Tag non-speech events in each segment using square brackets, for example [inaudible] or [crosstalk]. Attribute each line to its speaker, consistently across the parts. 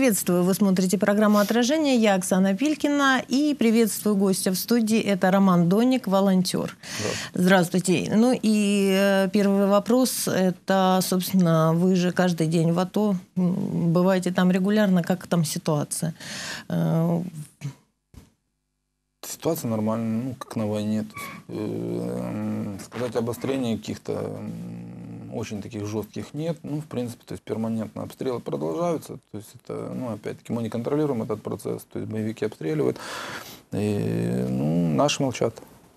Speaker 1: приветствую. Вы смотрите программу «Отражение». Я Оксана Пилькина. И приветствую гостя в студии. Это Роман Доник, волонтер. Здравствуйте. Здравствуйте. Ну и э, первый вопрос. Это, собственно, вы же каждый день в АТО. Бываете там регулярно. Как там ситуация? Э,
Speaker 2: ситуация нормальная, ну, как на войне. Э, сказать обострение каких-то очень таких жестких нет. Ну, в принципе, то есть перманентно обстрелы продолжаются. То есть это, ну, опять-таки, мы не контролируем этот процесс. То есть боевики обстреливают. И, ну, наши молчат.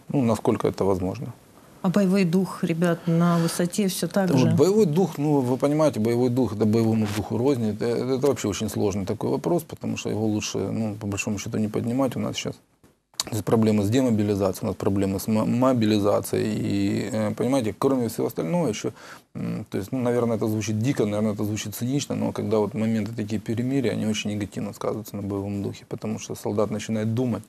Speaker 2: Ну, насколько это возможно.
Speaker 1: А боевой дух, ребят, на высоте все так
Speaker 2: вот
Speaker 1: же?
Speaker 2: Боевой дух, ну, вы понимаете, боевой дух, это боевому духу рознь. Это, это вообще очень сложный такой вопрос, потому что его лучше, ну, по большому счету, не поднимать. У нас сейчас есть проблемы с демобилизацией, у нас проблемы с мобилизацией. И, э, понимаете, кроме всего остального еще, то есть, ну, наверное, это звучит дико, наверное, это звучит цинично, но когда вот моменты такие перемирия, они очень негативно сказываются на боевом духе, потому что солдат начинает думать,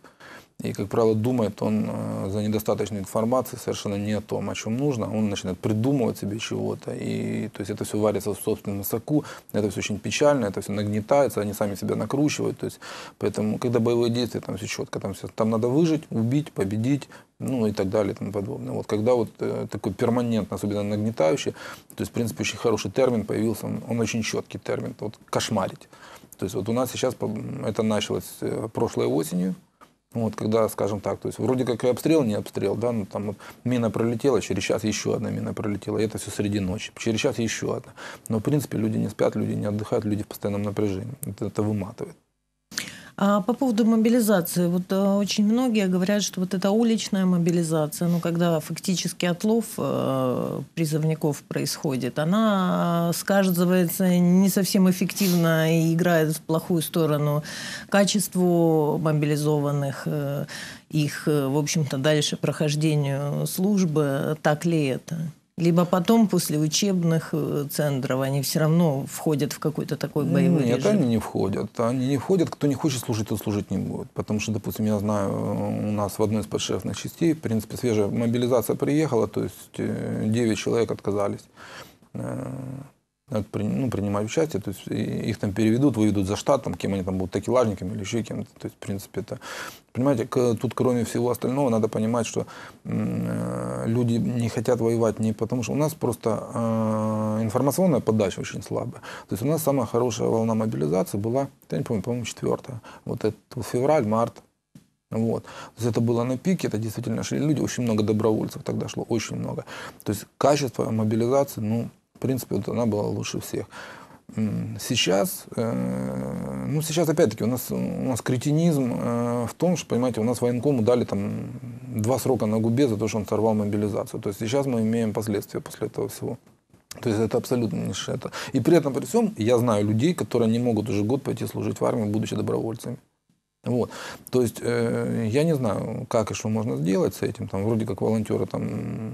Speaker 2: и, как правило, думает он э, за недостаточной информацией совершенно не о том, о чем нужно. Он начинает придумывать себе чего-то. И то есть это все варится в собственном соку. Это все очень печально, это все нагнетается, они сами себя накручивают. То есть, поэтому, когда боевые действия, там все четко, там, все, там надо выжить, убить, победить, ну и так далее и тому подобное. Вот когда вот э, такой перманентно, особенно нагнетающий, то есть, в принципе, очень хороший термин появился, он, он очень четкий термин, вот кошмарить. То есть вот у нас сейчас это началось э, прошлой осенью, вот, когда, скажем так, то есть вроде как и обстрел, не обстрел, да, ну, там вот мина пролетела, через час еще одна мина пролетела, и это все среди ночи, через час еще одна. Но, в принципе, люди не спят, люди не отдыхают, люди в постоянном напряжении. Это, это выматывает.
Speaker 1: А по поводу мобилизации, вот э, очень многие говорят, что вот эта уличная мобилизация, ну когда фактически отлов э, призывников происходит, она сказывается не совсем эффективно и играет в плохую сторону качеству мобилизованных, э, их, в общем-то, дальше прохождению службы. Так ли это? Либо потом, после учебных э, центров, они все равно входят в какой-то такой боевой
Speaker 2: Нет,
Speaker 1: режим?
Speaker 2: они не входят. Они не входят. Кто не хочет служить, тот служить не будет. Потому что, допустим, я знаю, у нас в одной из подшефных частей, в принципе, свежая мобилизация приехала, то есть 9 э, человек отказались э, ну, принимать участие, то есть их там переведут, выведут за штат, там, кем они там будут, такелажниками или еще кем-то. То есть, в принципе, это... Понимаете, тут кроме всего остального надо понимать, что э, люди не хотят воевать не потому, что у нас просто э, информационная подача очень слабая. То есть у нас самая хорошая волна мобилизации была, я не помню, по-моему, четвертая. Вот это февраль, март, вот. То есть это было на пике, это действительно шли люди, очень много добровольцев тогда шло, очень много. То есть качество мобилизации, ну, принципе, вот она была лучше всех. Сейчас, э, ну сейчас опять-таки у нас, у нас кретинизм э, в том, что, понимаете, у нас военкому дали там два срока на губе за то, что он сорвал мобилизацию. То есть сейчас мы имеем последствия после этого всего. То есть это абсолютно не это. И при этом, при всем, я знаю людей, которые не могут уже год пойти служить в армию, будучи добровольцами. Вот. То есть э, я не знаю, как и что можно сделать с этим. Там, вроде как волонтеры там,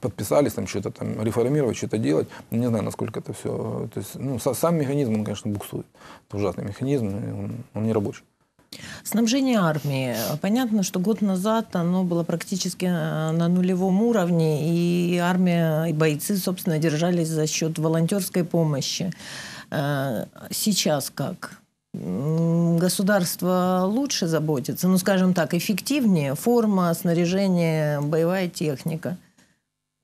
Speaker 2: подписались там, что-то там реформировать, что-то делать. Не знаю, насколько это все. То есть, ну, сам механизм, он, конечно, буксует. Это ужасный механизм, он, он не рабочий.
Speaker 1: Снабжение армии. Понятно, что год назад оно было практически э, на нулевом уровне, и армия, и бойцы, собственно, держались за счет волонтерской помощи. Э, сейчас как? Государство лучше заботится, ну, скажем так, эффективнее, форма, снаряжение, боевая техника?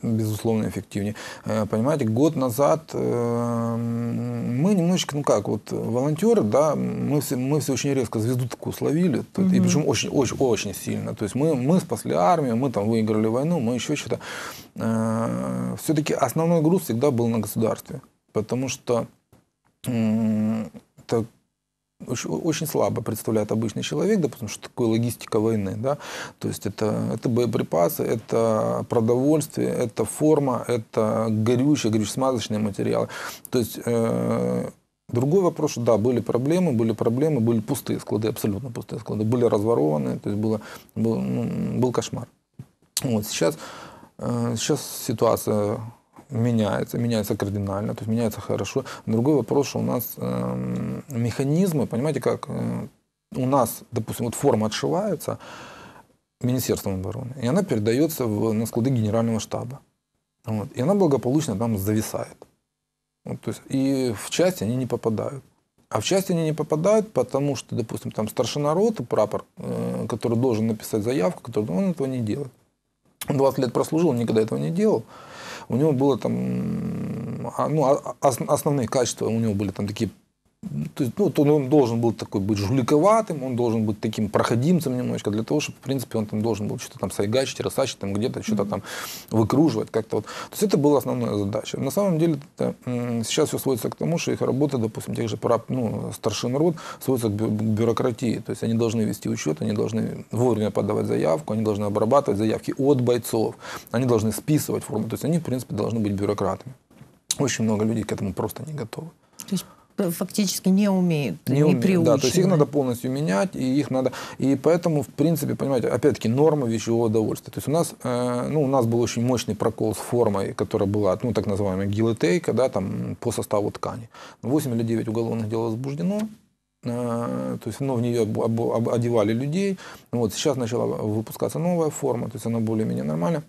Speaker 2: Безусловно, эффективнее. Э, понимаете, год назад э, мы немножечко, ну как, вот волонтеры, да, мы все, мы все очень резко звезду такую словили, угу. и причем очень, очень, очень сильно. То есть мы, мы спасли армию, мы там выиграли войну, мы еще что-то. Э, Все-таки основной груз всегда был на государстве, потому что это очень, слабо представляет обычный человек, да, потому что такое логистика войны, да, то есть это, это боеприпасы, это продовольствие, это форма, это горючие, горюче-смазочные материалы, то есть э, Другой вопрос, что да, были проблемы, были проблемы, были пустые склады, абсолютно пустые склады, были разворованы, то есть было, был, ну, был кошмар. Вот сейчас, э, сейчас ситуация меняется, меняется кардинально, то есть меняется хорошо. Другой вопрос, что у нас э, механизмы, понимаете, как э, у нас, допустим, вот форма отшивается Министерством обороны, и она передается в, на склады генерального штаба. Вот, и она благополучно там зависает. Вот, то есть, и в части они не попадают. А в части они не попадают, потому что, допустим, там старшина роты, прапор, э, который должен написать заявку, который, он этого не делает. 20 лет прослужил, никогда этого не делал. У него было там, а, ну, а, основные качества у него были там такие то есть, ну, то он должен был такой быть жуликоватым, он должен быть таким проходимцем немножко, для того, чтобы, в принципе, он там должен был что-то там сайгачить, рассачить, там где-то что-то там выкруживать как-то вот. То есть это была основная задача. На самом деле это, сейчас все сводится к тому, что их работа, допустим, тех же ну, старшин народ сводится к бюрократии. То есть они должны вести учет, они должны вовремя подавать заявку, они должны обрабатывать заявки от бойцов, они должны списывать форму. То есть они, в принципе, должны быть бюрократами. Очень много людей к этому просто не готовы.
Speaker 1: То есть фактически не умеют,
Speaker 2: не,
Speaker 1: не
Speaker 2: приучены. Да, то есть их надо полностью менять, и их надо... И поэтому, в принципе, понимаете, опять-таки, норма вещевого удовольствия. То есть у нас, э, ну, у нас был очень мощный прокол с формой, которая была, ну, так называемая гилотейка, да, там, по составу ткани. 8 или 9 уголовных дел возбуждено, э, то есть ну, в нее одевали людей. Вот сейчас начала выпускаться новая форма, то есть она более-менее нормальная.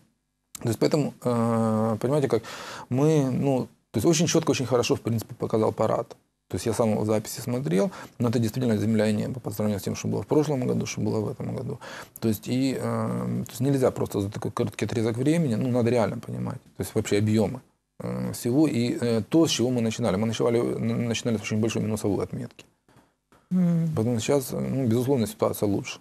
Speaker 2: То есть поэтому, э, понимаете, как мы, ну, то есть очень четко, очень хорошо, в принципе, показал парад. То есть я сам записи смотрел, но это действительно земля и небо по сравнению с тем, что было в прошлом году, что было в этом году. То есть, и, э, то есть нельзя просто за такой короткий отрезок времени, ну, надо реально понимать, то есть вообще объемы э, всего и э, то, с чего мы начинали. Мы начинали, начинали с очень большой минусовой отметки. Mm. Поэтому сейчас, ну, безусловно, ситуация лучше.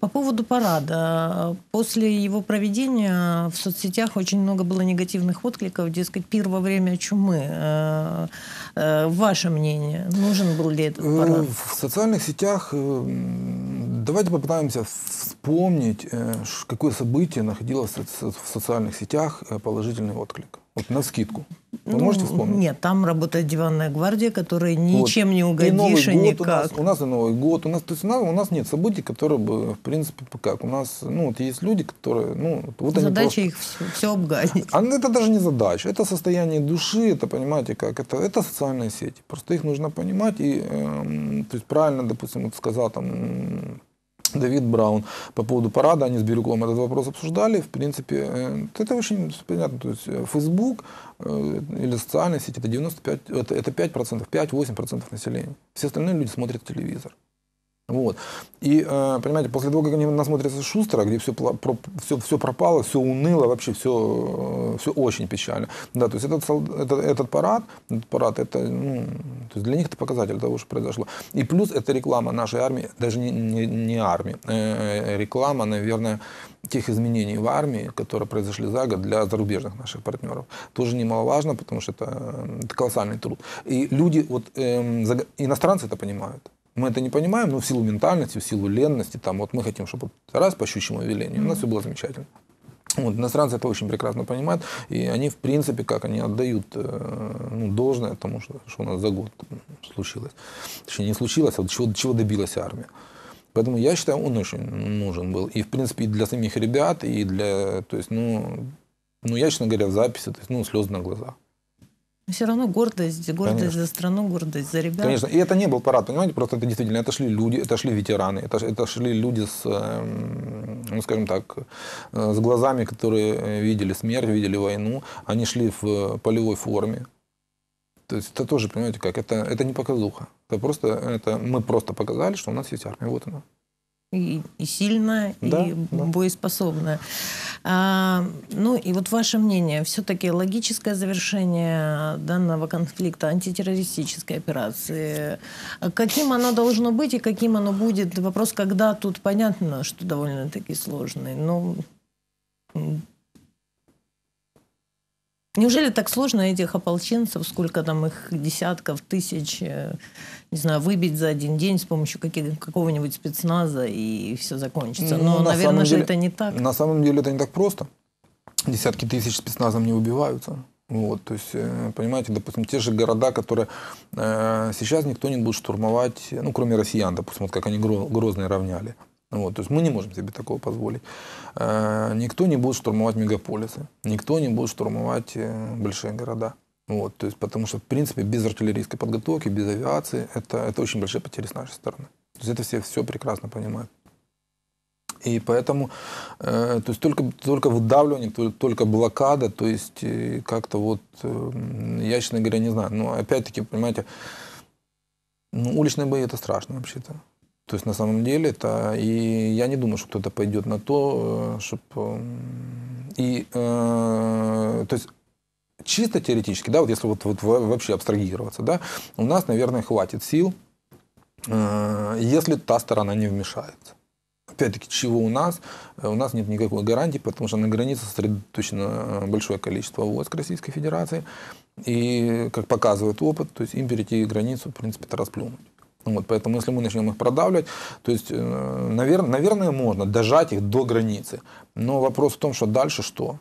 Speaker 1: По поводу парада. После его проведения в соцсетях очень много было негативных откликов, дескать, пир во время чумы. Э, э, ваше мнение, нужен был ли этот парад?
Speaker 2: В социальных сетях давайте попытаемся вспомнить, э, какое событие находилось в социальных сетях положительный отклик. Вот на скидку. Вы ну, можете вспомнить?
Speaker 1: Нет, там работает диванная гвардия, которая ничем вот. не угодишь и, и никак. У
Speaker 2: нас, у нас и Новый год. У нас, то есть у нас, у нас нет событий, которые бы, в принципе, как. У нас, ну, вот есть люди, которые, ну, вот
Speaker 1: Задача просто... их все, все обгадить.
Speaker 2: А это даже не задача. Это состояние души, это, понимаете, как. Это, это социальные сети. Просто их нужно понимать. И, э, то есть правильно, допустим, вот сказал там [laughs] Давид Браун по поводу парада, они с Бирюковым этот вопрос обсуждали. В принципе, э, это очень понятно. То есть э, Facebook э, или социальные сети это 95, это, это 5%, 5-8% населения. Все остальные люди смотрят телевизор. Вот. И, э, понимаете, после того, как они насмотрятся Шустера, где все, все, все пропало, все уныло, вообще все, все очень печально. Да, то есть этот, этот, этот парад, этот парад, это, ну, то есть для них это показатель того, что произошло. И плюс это реклама нашей армии, даже не, не, не армии, э, реклама, наверное, тех изменений в армии, которые произошли за год для зарубежных наших партнеров. Тоже немаловажно, потому что это, это колоссальный труд. И люди, вот, э, иностранцы это понимают. Мы это не понимаем, но в силу ментальности, в силу ленности, там, вот мы хотим, чтобы раз по щучьему велению, у нас все было замечательно. Вот, иностранцы это очень прекрасно понимают, и они, в принципе, как они отдают э, ну, должное тому, что, что у нас за год случилось. Точнее, не случилось, а чего, чего добилась армия. Поэтому я считаю, он очень нужен был. И, в принципе, и для самих ребят, и для, то есть, ну, ну я, честно говоря, в записи, то есть, ну, слезы на глазах
Speaker 1: все равно гордость, гордость Конечно. за страну, гордость за ребят.
Speaker 2: Конечно. И это не был парад, понимаете, просто это действительно, это шли люди, это шли ветераны, это, это шли люди с, эм, ну, скажем так, э, с глазами, которые видели смерть, видели войну. Они шли в полевой форме. То есть это тоже, понимаете, как, это, это не показуха. Это просто, это, мы просто показали, что у нас есть армия. Вот она
Speaker 1: и, и сильная, да, и да. боеспособная. А, ну и вот ваше мнение, все-таки логическое завершение данного конфликта, антитеррористической операции, каким оно должно быть и каким оно будет? Вопрос, когда тут понятно, что довольно-таки сложный. Но Неужели так сложно этих ополченцев, сколько там их десятков, тысяч, э, не знаю, выбить за один день с помощью какого-нибудь спецназа и все закончится? Но, ну, наверное же
Speaker 2: деле,
Speaker 1: это не так.
Speaker 2: На самом деле это не так просто. Десятки тысяч спецназом не убиваются. Вот, то есть, э, понимаете, допустим, те же города, которые э, сейчас никто не будет штурмовать, ну, кроме россиян, допустим, вот как они Грозные равняли. Вот, то есть мы не можем себе такого позволить. Э, никто не будет штурмовать мегаполисы, никто не будет штурмовать э, большие города. Вот, то есть, потому что, в принципе, без артиллерийской подготовки, без авиации, это, это очень большие потери с нашей стороны. То есть это все, все прекрасно понимают. И поэтому, э, то есть только, только выдавливание, только, блокада, то есть как-то вот, э, я, честно говоря, не знаю. Но опять-таки, понимаете, Ну, уличные бои это страшно вообще-то. То есть на самом деле это... И я не думаю, что кто-то пойдет на то, чтобы... И, э, то есть чисто теоретически, да, вот если вот, вот вообще абстрагироваться, да, у нас, наверное, хватит сил, э, если та сторона не вмешается. Опять-таки, чего у нас? У нас нет никакой гарантии, потому что на границе сосредоточено большое количество войск Российской Федерации. И, как показывает опыт, то есть им перейти границу, в принципе, это расплюнуть. Вот, поэтому если мы начнем их продавливать, то есть, э, наверное, наверное, можно дожать их до границы. Но вопрос в том, что дальше что?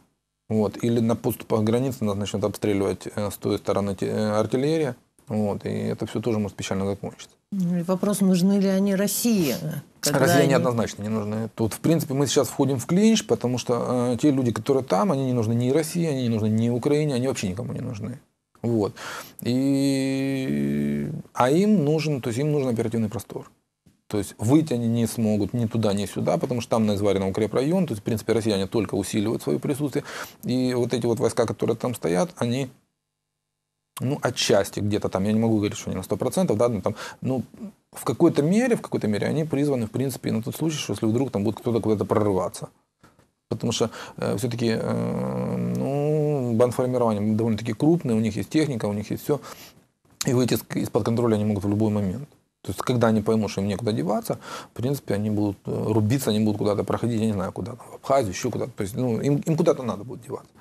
Speaker 2: Вот, или на подступах к границе нас начнет обстреливать э, с той стороны э, артиллерия. Вот, и это все тоже может печально закончиться.
Speaker 1: Ну вопрос, нужны ли они России?
Speaker 2: Россия они... неоднозначно не нужны. Тут, в принципе, мы сейчас входим в клинч, потому что э, те люди, которые там, они не нужны ни России, они не нужны ни Украине, они вообще никому не нужны. Вот. И... А им нужен, то есть им нужен оперативный простор. То есть выйти они не смогут ни туда, ни сюда, потому что там на изваренном укрепрайон, то есть, в принципе, россияне только усиливают свое присутствие. И вот эти вот войска, которые там стоят, они ну, отчасти где-то там, я не могу говорить, что они на 100%, да, но там, ну, в какой-то мере, в какой-то мере они призваны, в принципе, на тот случай, что если вдруг там будет кто-то куда-то прорываться. Потому что э, все-таки, э, бандформирование довольно-таки крупное, у них есть техника, у них есть все. И выйти из-под контроля они могут в любой момент. То есть, когда они поймут, что им некуда деваться, в принципе, они будут э, рубиться, они будут куда-то проходить, я не знаю, куда, в Абхазию, еще куда-то. То есть, ну, им, им куда-то надо будет деваться.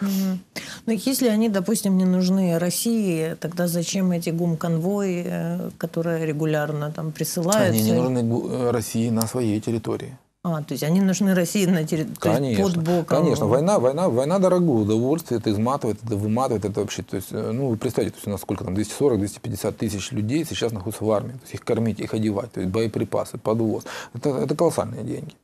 Speaker 1: Угу. Но если они, допустим, не нужны России, тогда зачем эти гум-конвои, э, которые регулярно там присылаются?
Speaker 2: Они не нужны э, России на своей территории.
Speaker 1: А, то есть они нужны России на территории,
Speaker 2: конечно, под боком. Конечно, война, война, война дорогое удовольствие, это изматывает, это выматывает, это вообще, то есть, э, ну, вы представьте, то есть у нас сколько там, 240-250 тысяч людей сейчас находятся в армии, то есть их кормить, их одевать, то есть боеприпасы, подвоз, это, это колоссальные деньги.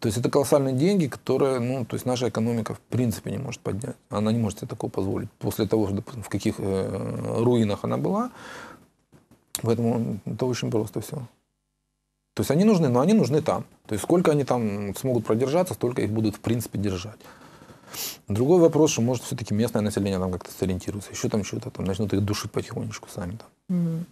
Speaker 2: То есть это колоссальные деньги, которые, ну, то есть наша экономика в принципе не может поднять. Она не может себе такого позволить. После того, допустим, в каких э, руинах она была. Поэтому это очень просто все. То есть они нужны, но они нужны там. То есть сколько они там смогут продержаться, столько их будут в принципе держать. Другой вопрос, что может все-таки местное население там как-то сориентируется, еще там что-то там начнут их душить потихонечку сами там.
Speaker 1: Mm.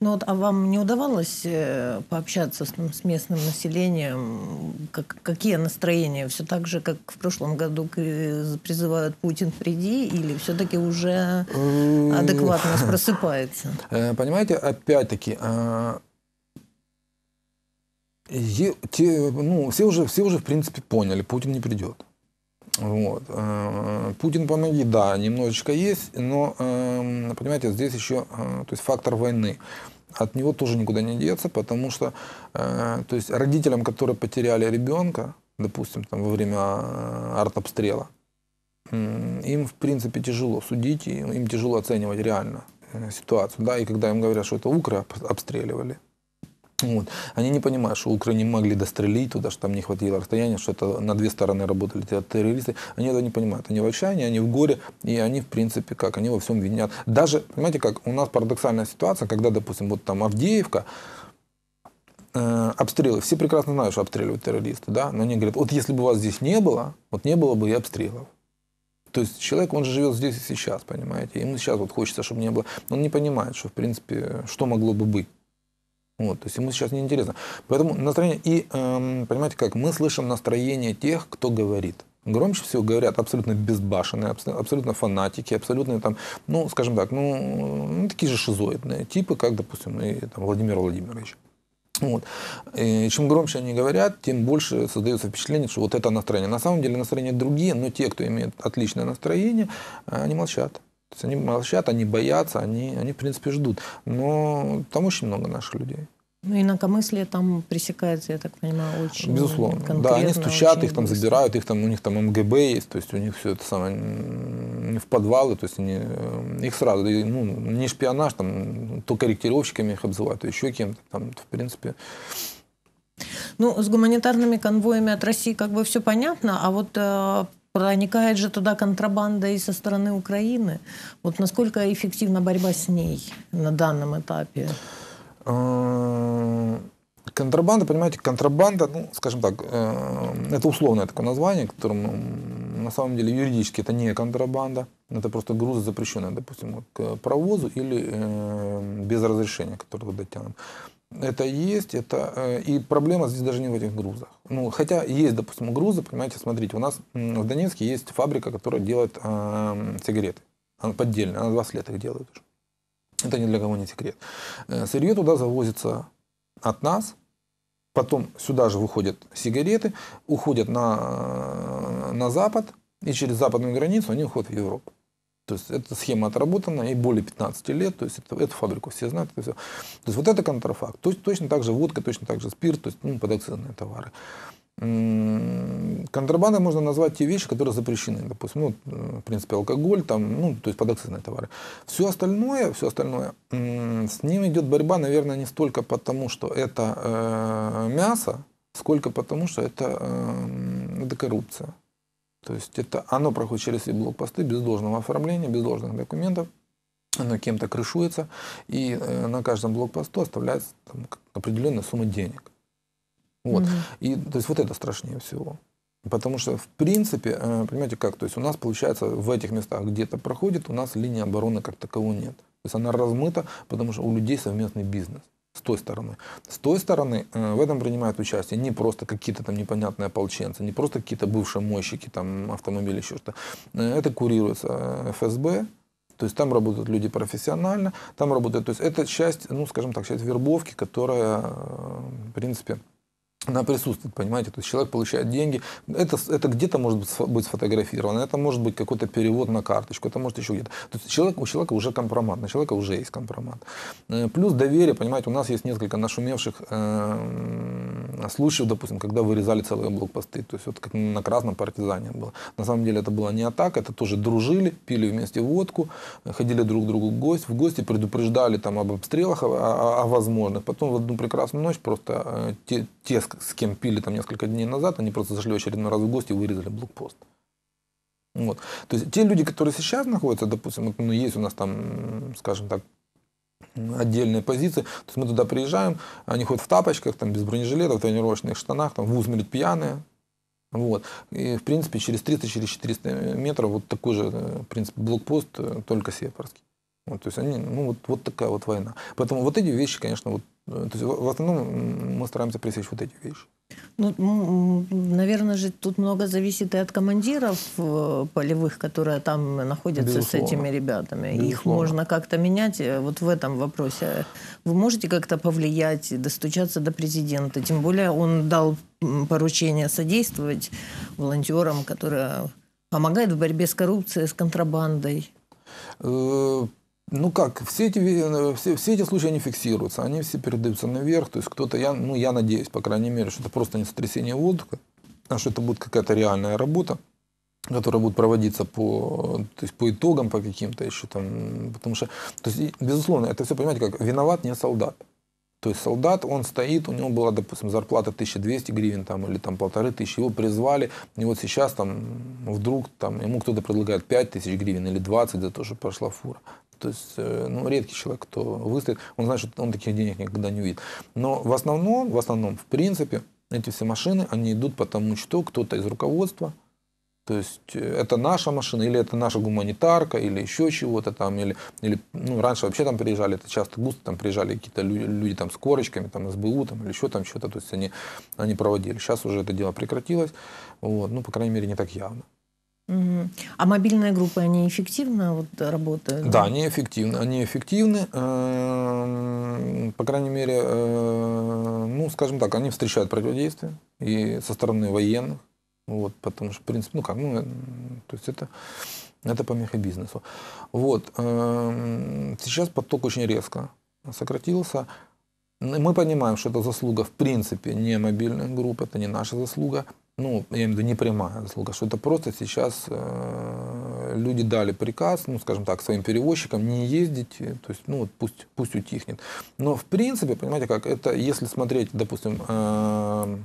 Speaker 1: Ну вот, а вам не удавалось э, пообщаться с, с местным населением? Как, какие настроения? Все так же, как в прошлом году призывают Путин приди, или все-таки уже адекватность просыпается?
Speaker 2: Э, понимаете, опять-таки, а, те, ну, все уже, все уже в принципе поняли, Путин не придет. Вот. Э, Путин помоги, да, немножечко есть, но, эм, понимаете, здесь еще э, то есть фактор войны. От него тоже никуда не деться, потому что э, то есть родителям, которые потеряли ребенка, допустим, там, во время артобстрела, им, в принципе, тяжело судить, им тяжело оценивать реально ситуацию. Да? И когда им говорят, что это укры обстреливали, вот. Они не понимают, что Украину не могли дострелить туда, что там не хватило расстояния, что это на две стороны работали террористы. Они это не понимают. Они в отчаянии, они в горе, и они, в принципе, как, они во всем винят. Даже, понимаете, как у нас парадоксальная ситуация, когда, допустим, вот там Авдеевка, э, обстрелы, все прекрасно знают, что обстреливают террористы, да, но они говорят, вот если бы вас здесь не было, вот не было бы и обстрелов. То есть человек, он же живет здесь и сейчас, понимаете, ему сейчас вот хочется, чтобы не было. Он не понимает, что, в принципе, что могло бы быть. Вот, то есть ему сейчас неинтересно. Поэтому настроение... И, эм, понимаете как, мы слышим настроение тех, кто говорит. Громче всего говорят абсолютно безбашенные, абсолютно фанатики, абсолютно там, ну, скажем так, ну, ну такие же шизоидные типы, как, допустим, и там, Владимир Владимирович. Вот. И чем громче они говорят, тем больше создается впечатление, что вот это настроение. На самом деле настроения другие, но те, кто имеет отличное настроение, они молчат. То есть они молчат, они боятся, они, они в принципе ждут. Но там очень много наших людей.
Speaker 1: Ну, инакомыслие там пресекается, я так понимаю, очень
Speaker 2: Безусловно. Да, они стучат, их там быстро. забирают, их там, у них там МГБ есть, то есть у них все это самое не в подвалы, то есть они, э, их сразу, ну, не шпионаж, там, то корректировщиками их обзывают, то еще кем-то, там, в принципе.
Speaker 1: Ну, с гуманитарными конвоями от России как бы все понятно, а вот э, проникает же туда контрабанда и со стороны Украины. Вот насколько эффективна борьба с ней на данном этапе?
Speaker 2: Э, контрабанда, понимаете, контрабанда, ну, скажем так, э, это условное такое название, которым на самом деле юридически это не контрабанда, это просто грузы запрещенные, допустим, к провозу или э, без разрешения, которые туда тянут. Это есть, это э, и проблема здесь даже не в этих грузах. Ну, хотя есть, допустим, грузы, понимаете, смотрите, у нас в Донецке есть фабрика, которая делает э, сигареты, она поддельная, она 20 лет их делает уже. Это ни для кого не секрет. Э, сырье туда завозится от нас, потом сюда же выходят сигареты, уходят на, э, на Запад, и через западную границу они уходят в Европу. То есть эта схема отработана и более 15 лет, то есть это, эту фабрику все знают. Это все. То есть вот это контрафакт. То есть точно так же водка, точно так же спирт, то есть ну, подакцизные товары. Контрабандой можно назвать те вещи, которые запрещены. Допустим, ну, в принципе, алкоголь, там, ну, то есть подакцизные товары. Все остальное, все остальное, с ним идет борьба, наверное, не столько потому, что это э, мясо, сколько потому, что это, э, это коррупция. То есть это, оно проходит через все блокпосты без должного оформления, без должных документов. Оно кем-то крышуется, и э, на каждом блокпосту оставляется там, определенная сумма денег. Вот. Угу. И то есть вот это страшнее всего. Потому что, в принципе, э, понимаете как, то есть у нас получается в этих местах где-то проходит, у нас линии обороны как таковой нет. То есть она размыта, потому что у людей совместный бизнес с той стороны. С той стороны э, в этом принимают участие не просто какие-то там непонятные ополченцы, не просто какие-то бывшие мойщики там автомобилей, еще что-то. Э, это курируется э, ФСБ, то есть там работают люди профессионально, там работают, то есть это часть, ну, скажем так, часть вербовки, которая, в принципе, она присутствует, понимаете, то есть человек получает деньги, это, это где-то может быть сфотографировано, это может быть какой-то перевод на карточку, это может еще где-то. То есть человек, у человека уже компромат, на человека уже есть компромат. Э, плюс доверие, понимаете, у нас есть несколько нашумевших э, случаев, допустим, когда вырезали целые блокпосты, то есть вот как на Красном партизане было. На самом деле это была не атака, это тоже дружили, пили вместе водку, ходили друг к другу в гости, в гости предупреждали там об обстрелах, о, о, о возможных. Потом в одну прекрасную ночь просто э, те, те с кем пили там несколько дней назад, они просто зашли очередной раз в гости и вырезали блокпост. Вот. То есть те люди, которые сейчас находятся, допустим, ну, есть у нас там, скажем так, отдельные позиции. То есть мы туда приезжаем, они ходят в тапочках, там, без бронежилетов, в тренировочных штанах, там, в усмерть пьяные. Вот. И, в принципе, через 300-400 через 400 метров вот такой же, в принципе, блокпост, э, только сепарский. Вот, то есть они, ну, вот, вот такая вот война. Поэтому вот эти вещи, конечно, вот то есть в основном мы стараемся пресечь вот эти вещи.
Speaker 1: Ну, наверное же, тут много зависит и от командиров э, полевых, которые там находятся Безусловно. с этими ребятами. Безусловно. Их можно как-то менять. Э, вот в этом вопросе вы можете как-то повлиять, достучаться до президента. Тем более он дал поручение содействовать волонтерам, которые помогают в борьбе с коррупцией, с контрабандой.
Speaker 2: Ну как, все эти, э, все, все эти случаи, они фиксируются, они все передаются наверх, то есть кто-то, я, ну я надеюсь, по крайней мере, что это просто не сотрясение воздуха, а что это будет какая-то реальная работа, которая будет проводиться по, то есть по итогам, по каким-то еще там, потому что, то есть, безусловно, это все, понимаете, как виноват не солдат. То есть солдат, он стоит, у него была, допустим, зарплата 1200 гривен там, или там полторы тысячи, его призвали, и вот сейчас там вдруг там, ему кто-то предлагает 5000 гривен или 20 за то, что прошла фура. То есть, э, ну, редкий человек, кто выстоит, он знает, что он таких денег никогда не увидит. Но в основном, в основном, в принципе, эти все машины, они идут потому, что кто-то из руководства, то есть э, это наша машина, или это наша гуманитарка, или еще чего-то там, или, или ну, раньше вообще там приезжали, это часто густо там приезжали какие-то люди, люди там с корочками, там СБУ, там, или еще там что-то, то есть они, они проводили. Сейчас уже это дело прекратилось, вот, ну, по крайней мере, не так явно.
Speaker 1: А мобильные группы, они эффективно вот работают?
Speaker 2: Да, они эффективны. Они эффективны, эм, по крайней мере, э, ну, скажем так, они встречают противодействие и со стороны военных, вот, потому что, в принципе, ну как, ну, э, то есть это, это помеха бизнесу. Вот, эм, сейчас поток очень резко сократился. Мы понимаем, что это заслуга, в принципе, не мобильных групп, это не наша заслуга ну, я имею в виду не прямая заслуга, что это просто сейчас э, люди дали приказ, ну, скажем так, своим перевозчикам не ездить, э, то есть, ну, вот пусть, пусть утихнет. Но, в принципе, понимаете как, это если смотреть, допустим, э,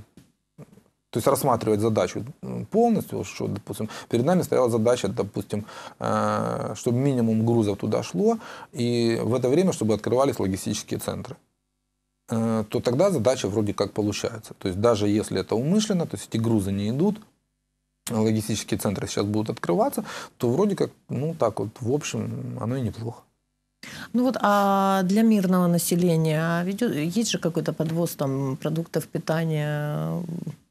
Speaker 2: то есть рассматривать задачу полностью, что, допустим, перед нами стояла задача, допустим, э, чтобы минимум грузов туда шло, и в это время, чтобы открывались логистические центры. Э, то тогда задача вроде как получается. То есть даже если это умышленно, то есть эти грузы не идут, логистические центры сейчас будут открываться, то вроде как, ну так вот, в общем, оно и неплохо.
Speaker 1: Ну вот, а для мирного населения ведет, есть же какой-то подвоз там продуктов питания?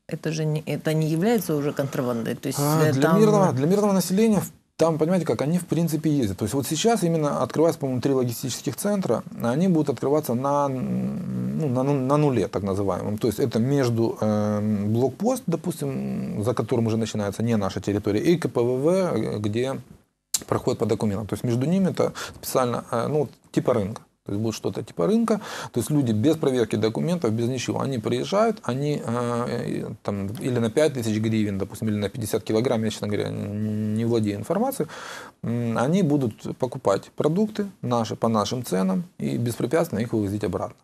Speaker 1: Это же не, это не является уже контрабандой? То есть
Speaker 2: а, для, там... мирного, для мирного населения там, понимаете, как они в принципе ездят. То есть вот сейчас именно открываются, по-моему, три логистических центра. Они будут открываться на, ну, на, на нуле, так называемом. То есть это между э, блокпост, допустим, за которым уже начинается не наша территория, и КПВВ, где проходит по документам. То есть между ними это специально, э, ну, типа рынка. То есть будет что-то типа рынка. То есть люди без проверки документов, без ничего, они приезжают, они э, там, или на 5 тысяч гривен, допустим, или на 50 килограмм, я, честно говоря, не владею информацией, они будут покупать продукты наши по нашим ценам и беспрепятственно их вывозить обратно.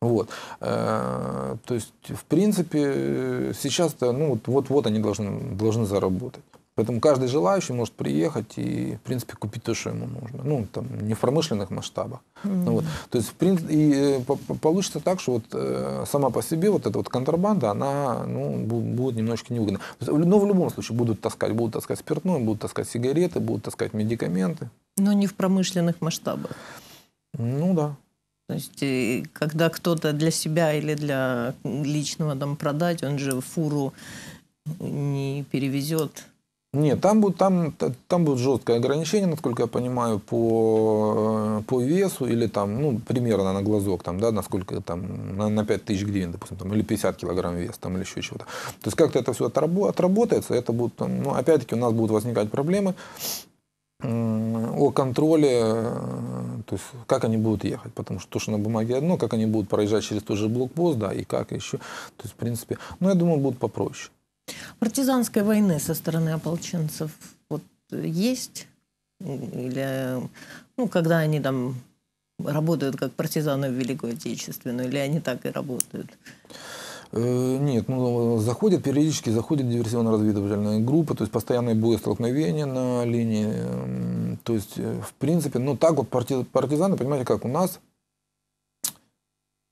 Speaker 2: Вот. Э, то есть, в принципе, сейчас-то, ну, вот, вот они должны, должны заработать. Поэтому каждый желающий может приехать и, в принципе, купить то, что ему нужно. Ну, там, не в промышленных масштабах. Mm-hmm. Ну, вот. То есть, в принципе, и э, получится так, что вот э, сама по себе вот эта вот контрабанда, она ну, будет немножечко невыгодна. Но в любом случае будут таскать, будут таскать спиртное, будут таскать сигареты, будут таскать медикаменты.
Speaker 1: Но не в промышленных масштабах.
Speaker 2: Ну да.
Speaker 1: То есть, э, когда кто-то для себя или для личного там продать, он же фуру не перевезет
Speaker 2: нет, там будет, там, там будет жесткое ограничение, насколько я понимаю, по, по весу или там, ну, примерно на глазок, там, да, насколько там, на, на 5 тысяч гривен, допустим, там, или 50 килограмм вес, там, или еще чего-то. То есть как-то это все отработается, это будет, ну, опять-таки у нас будут возникать проблемы о контроле, то есть как они будут ехать, потому что то, что на бумаге одно, как они будут проезжать через тот же блокпост, да, и как еще, то есть, в принципе, ну, я думаю, будут попроще.
Speaker 1: Партизанской войны со стороны ополченцев вот есть? Или, ну, когда они там работают как партизаны в Великую Отечественную, или они так и работают?
Speaker 2: Э, нет, ну, заходят, периодически заходят диверсионно-разведывательные группы, то есть постоянные боестолкновения на линии. То есть, э, в принципе, ну, так вот партизаны, понимаете, как у нас,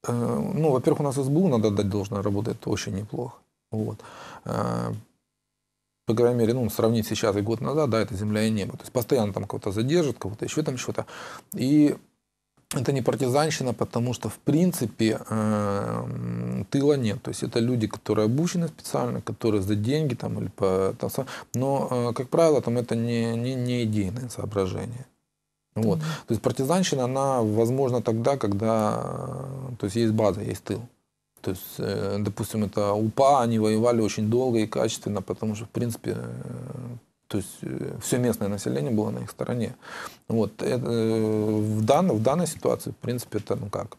Speaker 2: э, ну, во-первых, у нас СБУ, надо отдать должное, работает очень неплохо. Вот. А, по крайней мере, ну, сравнить сейчас и год назад, да, это земля и небо. То есть постоянно там кого-то задержат, кого-то еще там что-то. И это не партизанщина, потому что, в принципе, э, тыла нет. То есть это люди, которые обучены специально, которые за деньги там, или по... Там, но, э, как правило, там это не, не, не идейное соображение. Вот. Mm-hmm. То есть партизанщина, она возможна тогда, когда то есть есть база, есть тыл. То есть, э, допустим, это УПА, они воевали очень долго и качественно, потому что, в принципе, э, то есть э, все местное население было на их стороне. Вот. В, данной, в данной ситуации, в принципе, это ну как,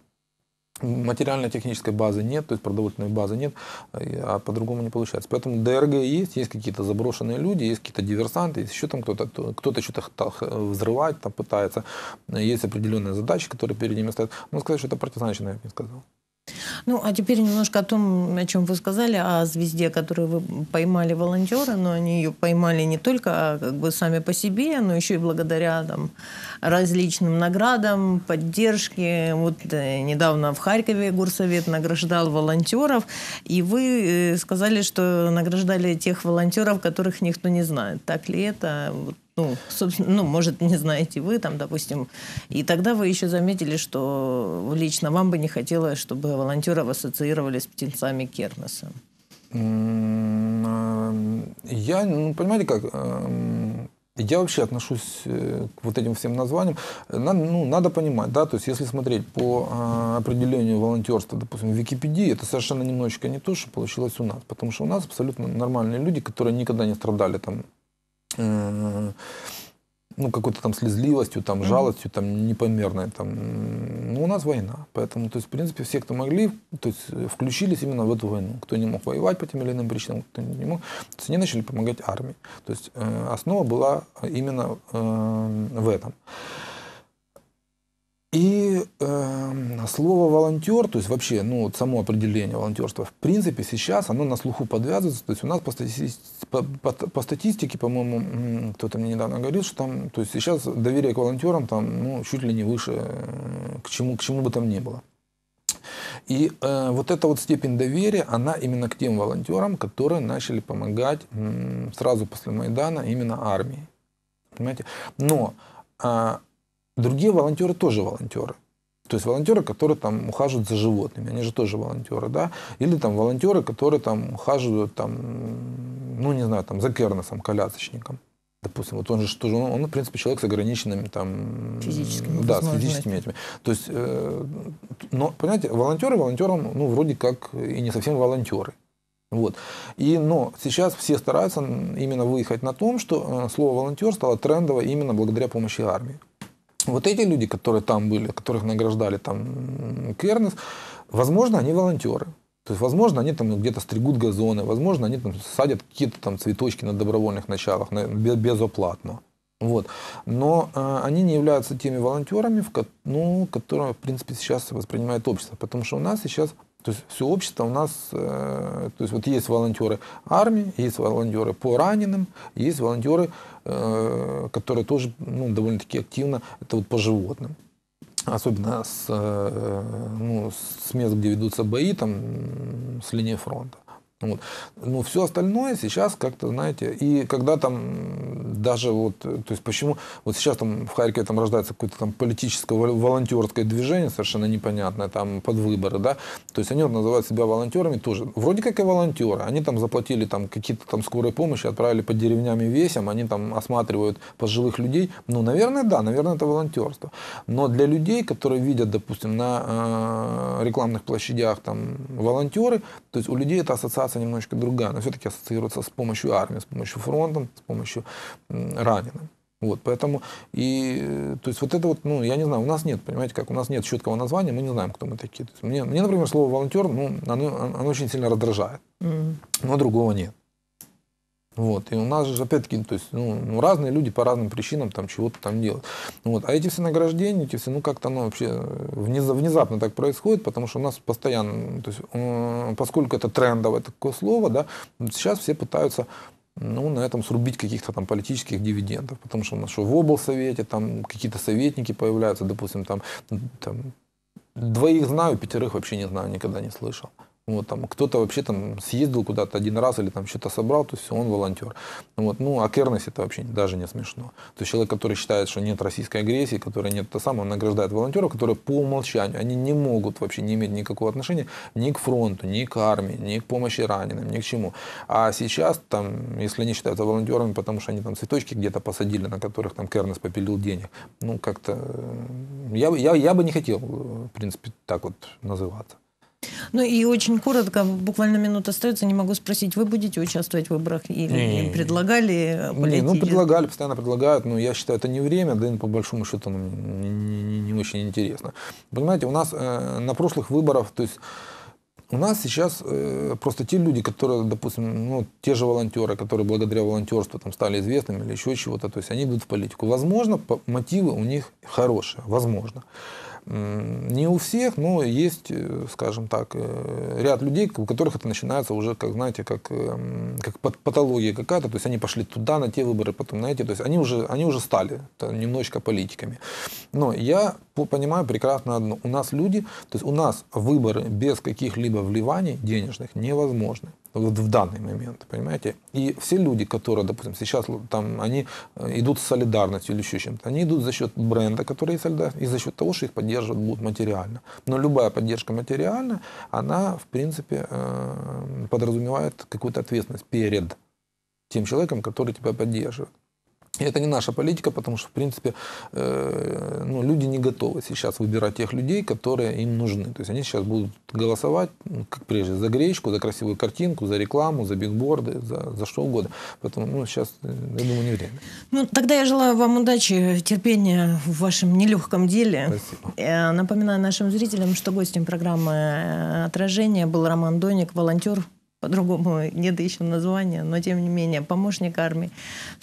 Speaker 2: материально-технической базы нет, то есть продовольственной базы нет, а по-другому не получается. Поэтому ДРГ есть, есть какие-то заброшенные люди, есть какие-то диверсанты, есть еще там кто-то, кто-то что-то взрывать там пытается, есть определенные задачи, которые перед ними стоят. Но сказать, что это партизанщина, я бы не сказал.
Speaker 1: Ну, а теперь немножко о том, о чем вы сказали, о звезде, которую вы поймали волонтеры, но они ее поймали не только а как бы сами по себе, но еще и благодаря там, различным наградам, поддержке. Вот э, недавно в Харькове горсовет награждал волонтеров, и вы э, сказали, что награждали тех волонтеров, которых никто не знает. Так ли это? Вот ну, собственно, ну, может, не знаете вы, там, допустим. И тогда вы еще заметили, что лично вам бы не хотелось, чтобы волонтеров ассоциировали с птенцами Кернеса.
Speaker 2: Я, ну, понимаете как, я вообще отношусь э, к вот этим всем названиям. Надо, ну, надо понимать, да, то есть если смотреть по а, определению волонтерства, допустим, в Википедии, это совершенно немножечко не то, что получилось у нас. Потому что у нас абсолютно нормальные люди, которые никогда не страдали там ну, какой-то там слезливостью, там, жалостью, там, непомерной, там, ну, у нас война, поэтому, то есть, в принципе, все, кто могли, то есть, включились именно в эту войну, кто не мог воевать по тем или иным причинам, кто не мог, то есть, они начали помогать армии, то есть, э, основа была именно э, в этом. И э, слово волонтер, то есть вообще, ну, вот само определение волонтерства, в принципе, сейчас оно на слуху подвязывается. То есть у нас по, стати... по, по, по статистике, по-моему, кто-то мне недавно говорил, что там, то есть сейчас доверие к волонтерам там, ну, чуть ли не выше, э, к чему, к чему бы там ни было. И э, вот эта вот степень доверия, она именно к тем волонтерам, которые начали помогать сразу после Майдана именно армии. Понимаете? Но э, другие волонтеры тоже волонтеры. То есть волонтеры, которые там ухаживают за животными, они же тоже волонтеры, да? Или там волонтеры, которые там ухаживают там, ну не знаю, там за керносом, колясочником. Допустим, вот он же тоже, он, он, в принципе, человек с ограниченными там...
Speaker 1: Физическими
Speaker 2: Да, с физическими этими. То есть, э, но, понимаете, волонтеры волонтерам, ну, вроде как и не совсем волонтеры. Вот. И, но сейчас все стараются именно выехать на том, что э, слово волонтер стало трендово именно благодаря помощи армии. Вот эти люди, которые там были, которых награждали там Кернес, возможно, они волонтеры. То есть, возможно, они там где-то стригут газоны, возможно, они там садят какие-то там цветочки на добровольных началах, на, безоплатно. Вот. Но э, они не являются теми волонтерами, в, ну, которые, в принципе, сейчас воспринимает общество. Потому что у нас сейчас, то есть все общество у нас, э, то есть вот есть волонтеры армии, есть волонтеры по раненым, есть волонтеры, которые тоже ну, довольно-таки активно, это вот по животным особенно с, э, ну, с мест, где ведутся бои, там, с линии фронта. Вот. Но все остальное сейчас как-то, знаете, и когда там даже вот, то есть почему, вот сейчас там в Харькове там рождается какое-то там политическое волонтерское движение совершенно непонятное, там под выборы, да, то есть они называют себя волонтерами тоже, вроде как и волонтеры, они там заплатили там какие-то там скорой помощи, отправили по деревням и весям, они там осматривают пожилых людей, ну, наверное, да, наверное, это волонтерство, но для людей, которые видят, допустим, на э, рекламных площадях там волонтеры, то есть у людей это ассоциация ассоциация немножечко другая, но все-таки ассоциируется с помощью армии, с помощью фронта, с помощью раненым. Вот, поэтому, и, то есть, вот это вот, ну, я не знаю, у нас нет, понимаете, как, у нас нет четкого названия, мы не знаем, кто мы такие. То есть, мне, мне, например, слово волонтер, ну, оно, оно очень сильно раздражает, mm-hmm. но другого нет. Вот. И у нас же, опять-таки, то есть, ну, ну, разные люди по разным причинам там чего-то там делают. Вот. А эти все награждения, эти все, ну, как-то оно вообще внезапно так происходит, потому что у нас постоянно, то есть, поскольку это трендовое такое слово, да, сейчас все пытаются ну, на этом срубить каких-то там политических дивидендов. Потому что у нас что в облсовете там какие-то советники появляются, допустим, там, там двоих знаю, пятерых вообще не знаю, никогда не слышал. Вот, там, кто-то вообще там съездил куда-то один раз или там что-то собрал, то есть он волонтер. Вот, ну, а Кернес это вообще даже не смешно. То есть человек, который считает, что нет российской агрессии, который нет то самое, он награждает волонтеров, которые по умолчанию, они не могут вообще не иметь никакого отношения ни к фронту, ни к армии, ни к помощи раненым, ни к чему. А сейчас там, если они считаются волонтерами, потому что они там цветочки где-то посадили, на которых там Кернес попилил денег, ну, как-то э, я, я, я бы не хотел, в принципе, так вот называться.
Speaker 1: Ну и очень коротко, буквально минута остается, не могу спросить, вы будете участвовать в выборах или не, не, предлагали
Speaker 2: не, Ну, предлагали, постоянно предлагают, но я считаю, это не время, да и по большому счету ну, не, не, не очень интересно. Понимаете, у нас э, на прошлых выборах, то есть у нас сейчас э, просто те люди, которые, допустим, ну, те же волонтеры, которые благодаря волонтерству там, стали известными или еще чего-то, то есть они идут в политику. Возможно, мотивы у них хорошие, возможно. Не у всех, но есть, э, скажем так, э, ряд людей, у которых это начинается уже, как, знаете, как, эм, как патология какая-то, то есть они пошли туда, на те выборы, потом на эти, то есть они уже, они уже стали немножечко политиками. Но я понимаю прекрасно одно, у нас люди, то есть у нас выборы без каких-либо вливаний денежных невозможны вот в данный момент, понимаете? И все люди, которые, допустим, сейчас там, они э, идут с солидарностью или еще чем-то, они идут за счет бренда, который есть солидарность, и за счет того, что их поддерживают будут материально. Но любая поддержка материальная, она, в принципе, э, подразумевает какую-то ответственность перед тем человеком, который тебя поддерживает. И это не наша политика, потому что, в принципе, э, ну, люди не готовы сейчас выбирать тех людей, которые им нужны. То есть они сейчас будут голосовать, ну, как прежде, за гречку, за красивую картинку, за рекламу, за бигборды, за, за что угодно. Поэтому ну, сейчас, я думаю, не время.
Speaker 1: Ну, тогда я желаю вам удачи, терпения в вашем нелегком деле.
Speaker 2: Спасибо.
Speaker 1: Я напоминаю нашим зрителям, что гостем программы э, «Отражение» был Роман Доник, волонтер по-другому [laughs] нет еще названия, но тем не менее помощник армии.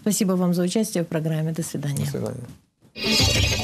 Speaker 1: Спасибо вам за участие в программе. До свидания.
Speaker 2: До свидания.